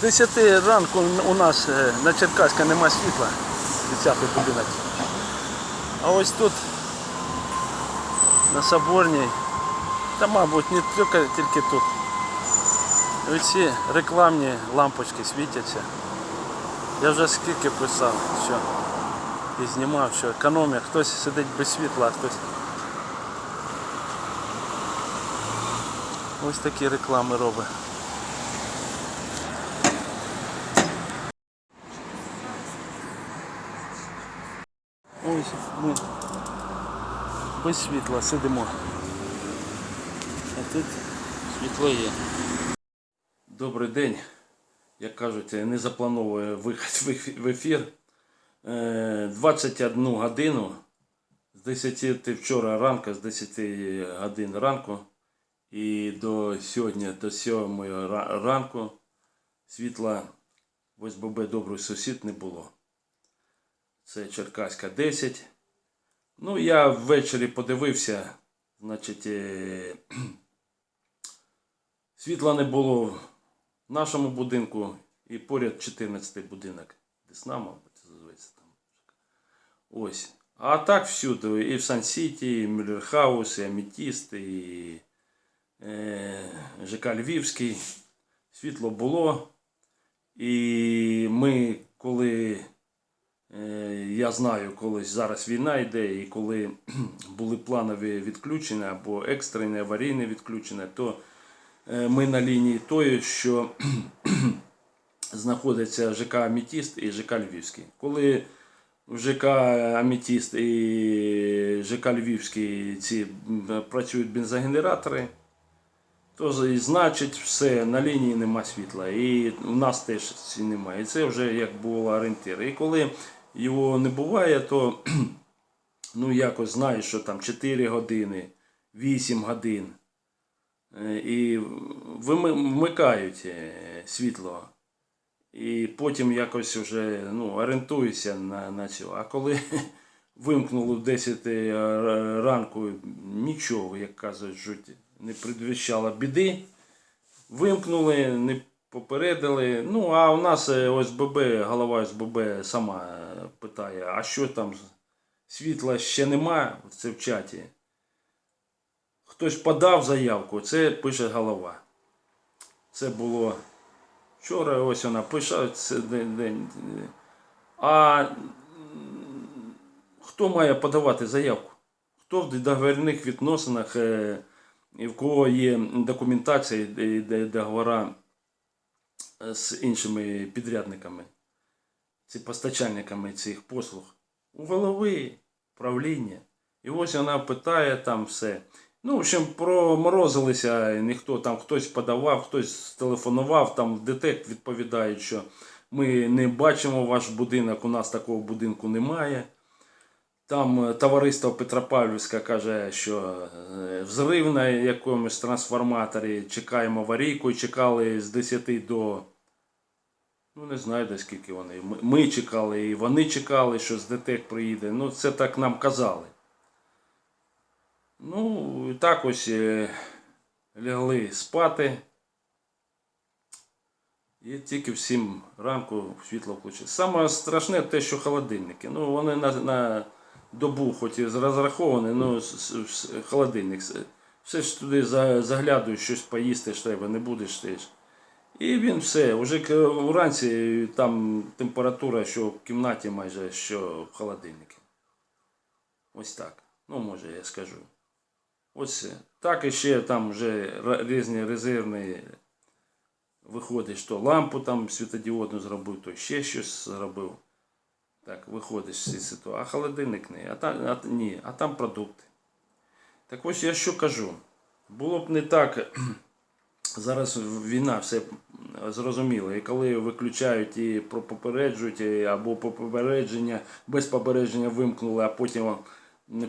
10 ранку у нас е, на Черкаська нема світла. 10 будинок. А ось тут на Соборній, та мабуть не тільки, тільки тут. Оці рекламні лампочки світяться. Я вже скільки писав, що і знімав, що економія, хтось сидить без світла, хтось. Ось такі реклами робить. Ось ми без світла сидимо. А тут світло є. Добрий день. Як кажуть, не заплановує вихід в ефір. Е, 21 годину з 10 вчора ранку, з 10 годин ранку і до сьогодні, до 7 ранку світла в ОСББ Добрий сусід не було. Це Черкаська 10. Ну, я ввечері подивився, значить, е, світла не було в нашому будинку і поряд 14-й будинок. Десна, мабуть, називається там. Ось. А так всюди, і в Сан-Сіті, і Мюллерхаус, і Аметіст, і е, ЖК Львівський. Світло було. І ми, коли Я знаю, коли зараз війна йде, і коли були планові відключення або екстрене аварійне відключення, то е, ми на лінії тої, що знаходиться ЖК Аметіст і ЖК Львівський. Коли в ЖК Аметіст і ЖК Львівський ці працюють бензогенератори, то значить все, на лінії нема світла. І в нас теж немає. І це вже як було орієнтир. І коли його не буває, то ну якось знаєш, що там 4 години, 8 годин. Е, І вмикають е, світло. І потім якось вже ну, орієнтуюся на, на цю. А коли вимкнули в 10 ранку, нічого, як кажуть, жуть, не предвіщало біди. Вимкнули, не попередили. Ну, а у нас е, ОСББ, голова ОСББ сама е, питає, а що там? Світла ще нема, це в чаті. Хтось подав заявку, це пише голова. Це було вчора, ось вона пише, це день. день. А хто має подавати заявку? Хто в договірних відносинах, е, в кого є документація і договора е, з іншими підрядниками, ці постачальниками цих послуг? У голови правління. І ось вона питає там все. Ну, в общем, проморозилися, ніхто там хтось подавав, хтось телефонував, там в ДТЕК відповідають, що ми не бачимо ваш будинок, у нас такого будинку немає. Там е, товариство Петропавлівська каже, що е, взрив на якомусь трансформаторі, чекаємо аварійку чекали з 10 до. Ну, не знаю, де скільки вони. Ми- чекали, і вони чекали, що з ДТЕК приїде. Ну, це так нам казали. Ну, і так ось е, лягли спати. І тільки в 7 ранку світло включили. Саме страшне те, що холодильники. Ну, вони на, на добу, хоч і розраховані, ну, холодильник. Все- ж туди за- заглядуєш, щось поїсти ж треба, не будеш ти ж. І він все. Уже вранці там температура, що в кімнаті майже, що в холодильнику. Ось так. Ну, може, я скажу. Ось так і ще там вже різні резервні виходиш, то лампу там світодіодну зробив, то ще щось зробив. Так, виходиш з цієї ситуації. А холодильник не. А там, а, ні, а там продукти. Так ось я що кажу. Було б не так. Зараз війна, все зрозуміло. І коли виключають і попереджують, або по попередження, без попередження вимкнули, а потім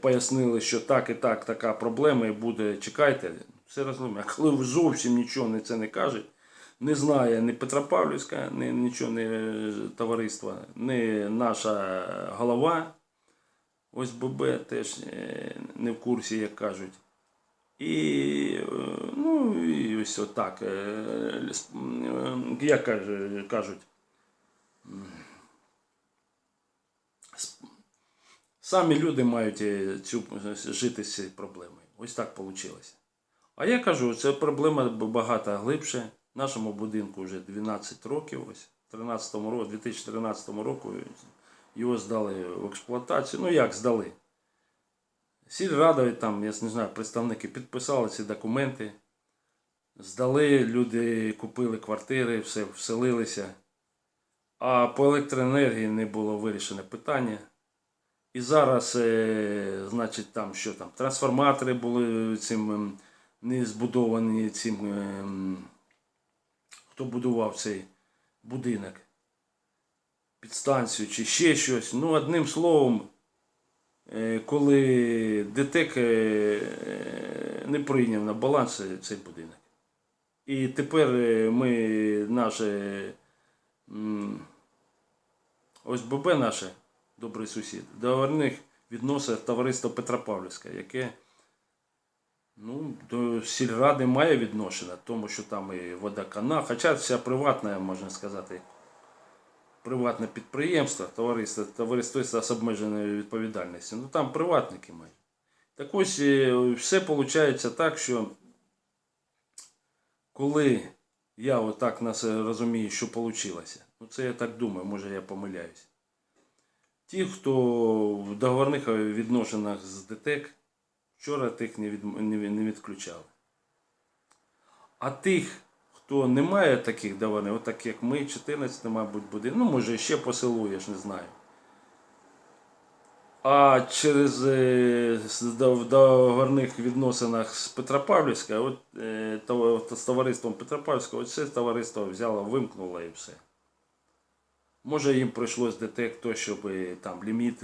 пояснили, що так і так така проблема, і буде, чекайте, все розуміє. А коли зовсім нічого не це не кажуть, не знає ні Петропавлівська, ні нічого не товариства, ні наша голова ОСББ теж е, не в курсі, як кажуть. І, е, ну, і ось отак. е, е, Як кажуть, самі люди мають е, цю, жити з цією проблемою. Ось так вийшло. А я кажу, це проблема багато глибше. Нашому будинку вже 12 років, ось в 13 році, 2013 року його здали в експлуатацію. Ну як здали? Сільрада, там, я не знаю, представники підписали ці документи, здали, люди купили квартири, все вселилися. А по електроенергії не було вирішене питання. І зараз, е, значить, там що там, трансформатори були цим ем, не збудовані цим, ем, хто будував цей будинок, підстанцію чи ще щось. Ну, одним словом, е, коли ДТЕК е, не прийняв на баланс цей будинок. І тепер е, ми наше ОСББ наше, добрий сусід, до договорних відносить товариство Петропавлівське, яке ну, до сільради має відношення, тому що там і водоканал, хоча вся приватна, можна сказати, приватне підприємство, товариство, товариство з обмеженою відповідальністю. Ну там приватники мають. Так ось е, все виходить так, що коли я отак нас розумію, що вийшло, ну це я так думаю, може я помиляюсь. Ті, хто в договорних відношеннях з ДТЕК, вчора тих не, від, не, не відключали. А тих, хто не має таких договорних, от так як ми, 14, мабуть, буде, ну може ще по селу, я ж не знаю. А через е, в договорних відносинах з Петропавлівська, от е, то- з товариством Петропавлівська, от це товариство взяло, вимкнуло і все. Може їм прийшлось ДТЕК то, щоб е, там ліміт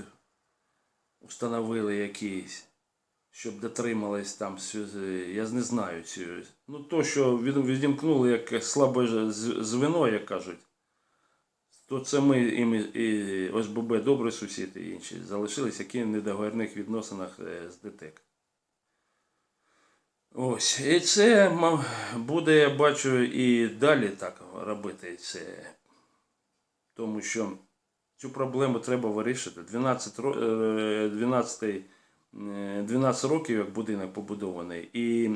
установили якийсь, щоб дотримались там, е, я не знаю. цю- Ну то, що відімкнули як слабе ж- з- звено, як кажуть, то це ми і, і ОСББ добрий сусід і інші залишились, які в недоговірних відносинах е, з ДТЕК. Ось, і це буде, я бачу, і далі так робити. Це. Тому що цю проблему треба вирішити. 12, е, 12, е, 12 років, як будинок побудований, і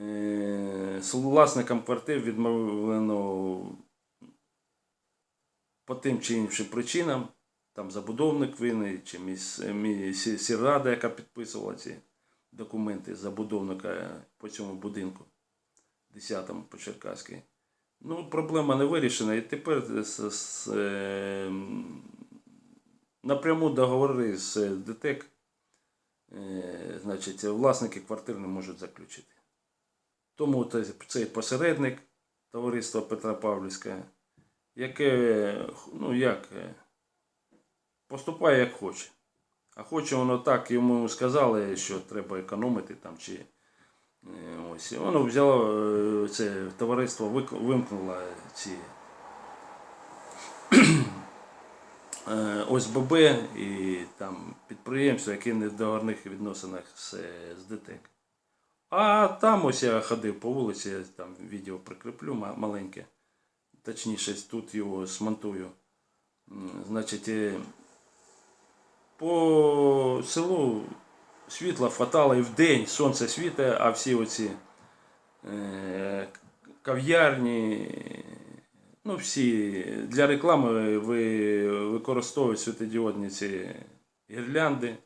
е, власникам квартир відмовлено по тим чи іншим причинам, там забудовник винний, чи сільрада, яка підписувала ці документи забудовника по цьому будинку, 10-му по Черкаській. Ну, проблема не вирішена, і тепер з, з, е, напряму договори з ДТЕК, е, значить, власники квартир не можуть заключити. Тому цей посередник товариства Петропавлівське, яке, ну як, е, поступає як хоче. А хоче воно так, йому сказали, що треба економити там чи е, ось. Воно взяло е, це товариство, вимкнуло ці ОСББ і там підприємства, які не в договорних відносинах з, з ДТЕК. А там ось я ходив по вулиці, там відео прикріплю маленьке. Точніше, тут його смонтую. Значить, е, по селу світла хватало і в день, сонце світе, а всі оці е, кав'ярні, ну всі для реклами ви використовують світодіодні ці гірлянди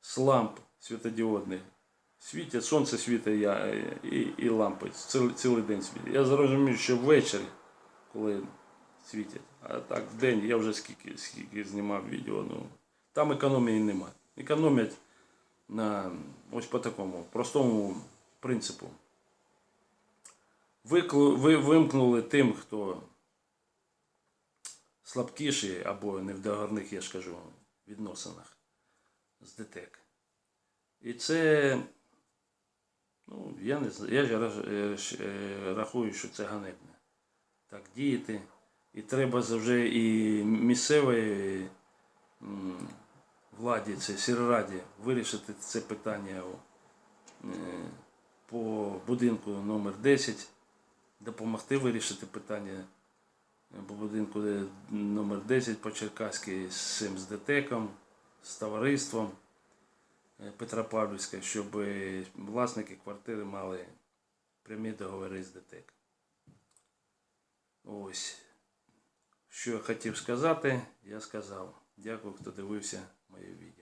з ламп світодіодних. Світять, сонце світить я, і, і лампи цілий, день світять. Я зрозумів, що ввечері, коли світять, а так в день я вже скільки, скільки знімав відео, ну там економії немає. Економять на ось по такому простому принципу. Виклу, ви, вимкнули тим, хто слабкіший або не в договорних, я ж кажу, відносинах з ДТЕК. І це, ну, я не знаю, я ж е, рахую, що це ганебне. Так діяти. І треба вже і місцевої владі, це сільраді, вирішити це питання. е, по будинку номер 10 допомогти вирішити питання по будинку е, номер 10 по Черкаській з цим з ДТЕКом, з товариством е, Петропавлівське, щоб е, власники квартири мали прямі договори з ДТЕК. Ось. Що я хотів сказати, я сказав. Дякую, хто дивився моє відео.